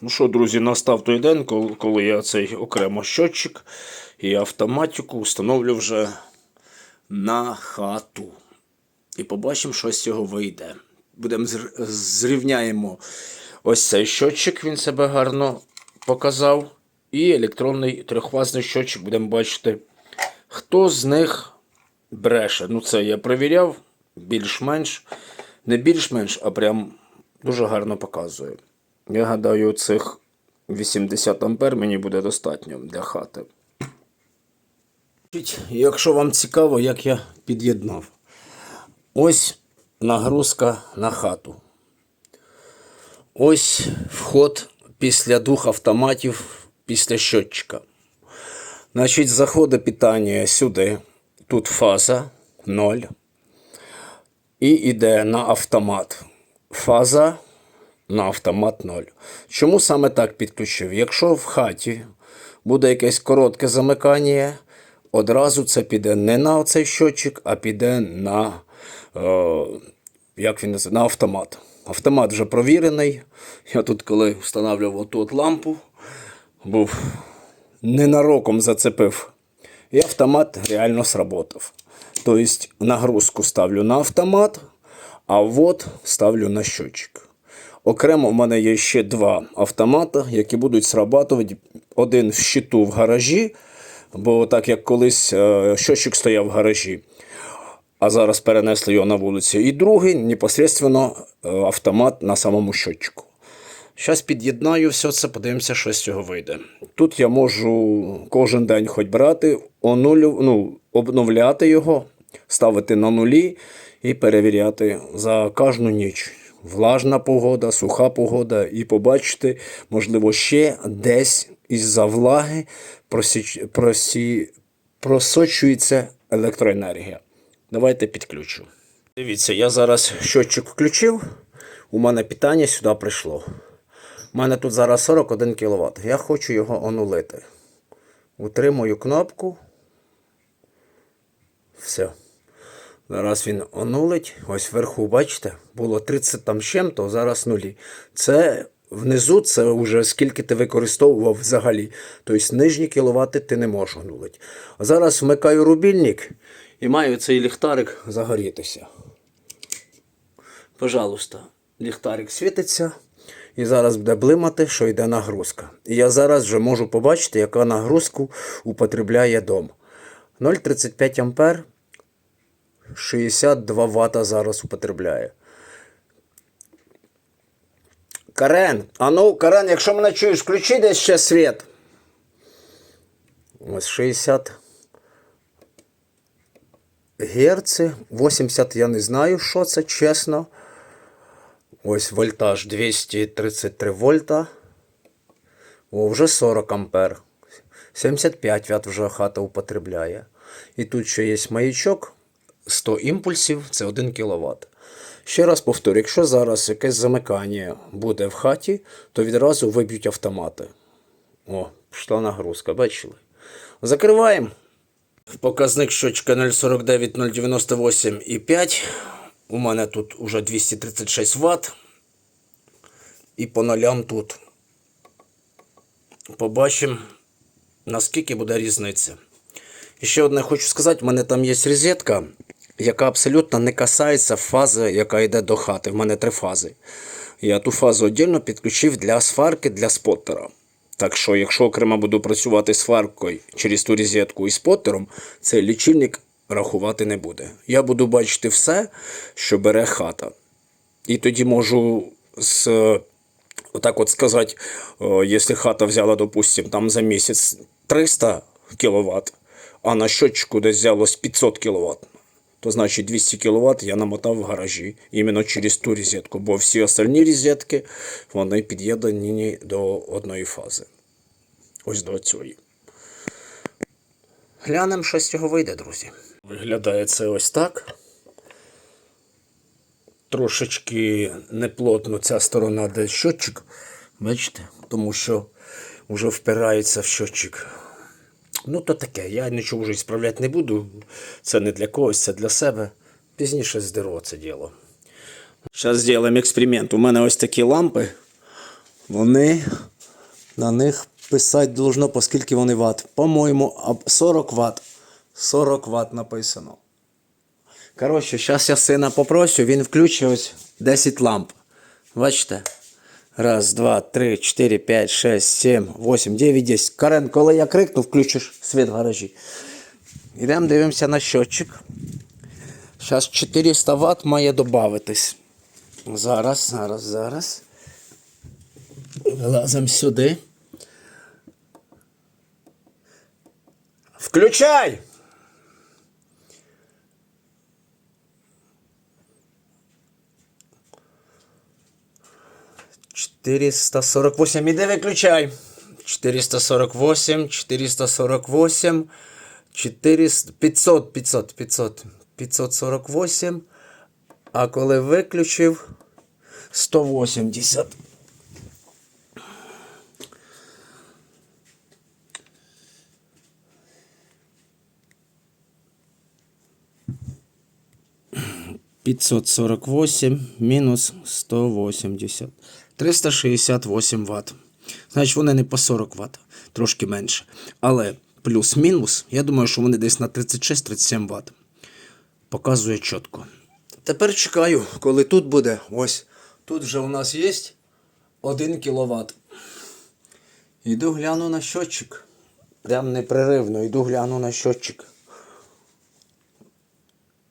Ну що, друзі, настав той день, коли- я цей окремо щотчик і автоматику встановлю вже на хату. І побачимо, що з цього вийде. Будемо зр- зрівняємо ось цей щотчик, він себе гарно показав. І електронний трьохфазний щотчик будемо бачити, хто з них бреше. Ну, це я перевіряв більш-менш. Не більш-менш, а прям дуже гарно показує. Я гадаю, цих 80 ампер мені буде достатньо для хати. Якщо вам цікаво, як я під'єднав. Ось нагрузка на хату. Ось вход після двох автоматів після щотчика. Значить, заходить питання сюди. Тут фаза 0. І йде на автомат. Фаза на автомат 0. Чому саме так підключив? Якщо в хаті буде якесь коротке замикання, одразу це піде не на цей щотчик, а піде на, е, як він називає, на автомат. Автомат вже провірений. Я тут, коли встановлював оту от лампу, був ненароком зацепив. І автомат реально сработав. Тобто нагрузку ставлю на автомат, а ввод ставлю на щотчик. Окремо в мене є ще два автомата, які будуть срабатувати. Один в щиту в гаражі, бо так як колись е, щотчик стояв в гаражі, а зараз перенесли його на вулицю. І другий непосредственно е, автомат на самому щотчику. Зараз під'єднаю все це, подивимося, що з цього вийде. Тут я можу кожен день хоч брати, онулю, ну, обновляти його, ставити на нулі і перевіряти за кожну ніч. Влажна погода, суха погода, і побачити, можливо, ще десь із-за влаги просіч, просі, просочується електроенергія. Давайте підключу. Дивіться, я зараз щотчик включив, у мене питання сюди прийшло. У мене тут зараз 41 кВт. Я хочу його онулити. Утримую кнопку. Все. Зараз він онулить. Ось вверху, бачите, було 30 там з чим-то, зараз нулі. Це внизу це вже скільки ти використовував взагалі. Тобто нижні кіловати ти не можеш онулити. А зараз вмикаю рубільник і маю цей ліхтарик загорітися. Пожалуйста, ліхтарик світиться. І зараз буде блимати, що йде нагрузка. І я зараз вже можу побачити, яка нагрузку употребляє дом. 0,35 ампер, 62 Вт зараз употребляє. Карен, а ну, Карен, якщо мене чуєш, включи десь ще світ. Ось 60 герци. 80 я не знаю, що це, чесно. Ось вольтаж 233 вольта. О, вже 40 ампер. 75 Вт вже хата употребляє. І тут ще є маячок 100 імпульсів, це 1 кВт. Ще раз повторю, якщо зараз якесь замикання буде в хаті, то відразу виб'ють автомати. О, пішла нагрузка, бачили? Закриваємо. Показник щочка 049 098 і 5. У мене тут уже 236 Вт. І по нолям тут побачимо, наскільки буде різниця. І ще одне хочу сказати: в мене там є розетка, яка абсолютно не касається фази, яка йде до хати. В мене три фази. Я ту фазу віддільно підключив для сварки для споттера. Так що, якщо окремо буду працювати сваркою через ту розетку і споттером, цей лічильник рахувати не буде. Я буду бачити все, що бере хата. І тоді можу з, отак от сказати, о, якщо хата взяла, допустим, там за місяць 300 кВт, а на щотчику десь взялось 500 кВт, то значить 200 кВт я намотав в гаражі іменно через ту розетку, бо всі остальні розетки вони під'єднані до одної фази. Ось до цієї. Глянемо, що з цього вийде, друзі. Виглядає це ось так. Трошечки неплотно ця сторона, де щотчик. Бачите? Тому що вже впирається в щотчик. Ну, то таке. Я нічого вже справляти не буду. Це не для когось, це для себе. Пізніше здеру це діло. Зараз зробимо експеримент. У мене ось такі лампи. Вони на них писати должно, по скільки вони ватт. По-моєму, 40 ватт. 40 ватт написано. Коротше, зараз я сина попрошу, він включить ось 10 ламп. Бачите? Раз, два, три, чотири, п'ять, шесть, сім, вісім, дев'ять, десять. Карен, коли я крикну, включиш світ в гаражі. Ідемо дивимося на щотчик. Зараз 400 Вт має додатись. Зараз, зараз, зараз. Вилазимо сюди. Включай! Четыреста сорок восемь. Іди виключай. 448, 448, 400, 500, 500, 500, 548. А коли виключив 180. Пятьсот сорок восемь мінус 180. 368 Вт. Значить, вони не по 40 Вт, трошки менше. Але плюс-мінус, я думаю, що вони десь на 36-37 Вт. Показує чітко. Тепер чекаю, коли тут буде. Ось тут вже у нас є 1 кВт. Іду гляну на щотчик. Прям непреривно, йду гляну на щотчик.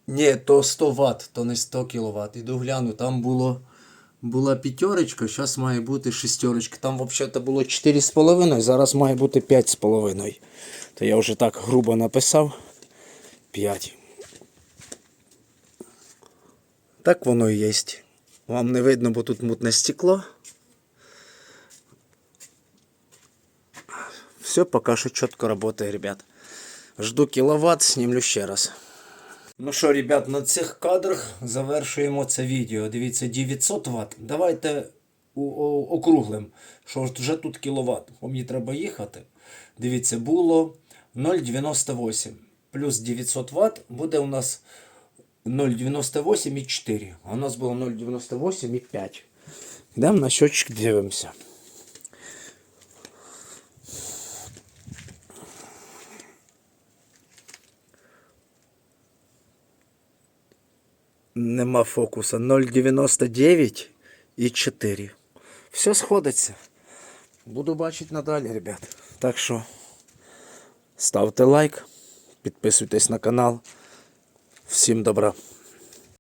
Ні, то 100 Вт, то не 100 кВт. Іду гляну, там було, була п'ятерочка, зараз має бути шестерочка. Там взагалі було 4,5, зараз має бути 5,5. То я вже так грубо написав. 5. Так воно і є. Вам не видно, бо тут мутне стекло. Все пока що чітко працює, ребят. Жду кіловат, знімлю ще раз. Ну що, ребят, на цих кадрах завершуємо це відео. Дивіться, 900 Вт. Давайте округлим, що вже тут кіловат. Бо мені треба їхати. Дивіться, було 0,98 плюс 900 Вт буде у нас 0,98,4. А у нас було 0,98,5. Йдемо на щочок дивимося. Нема фокуса. 0,99 і 4. Все сходиться. Буду бачити надалі, ребят. Так що ставте лайк, підписуйтесь на канал. Всім добра.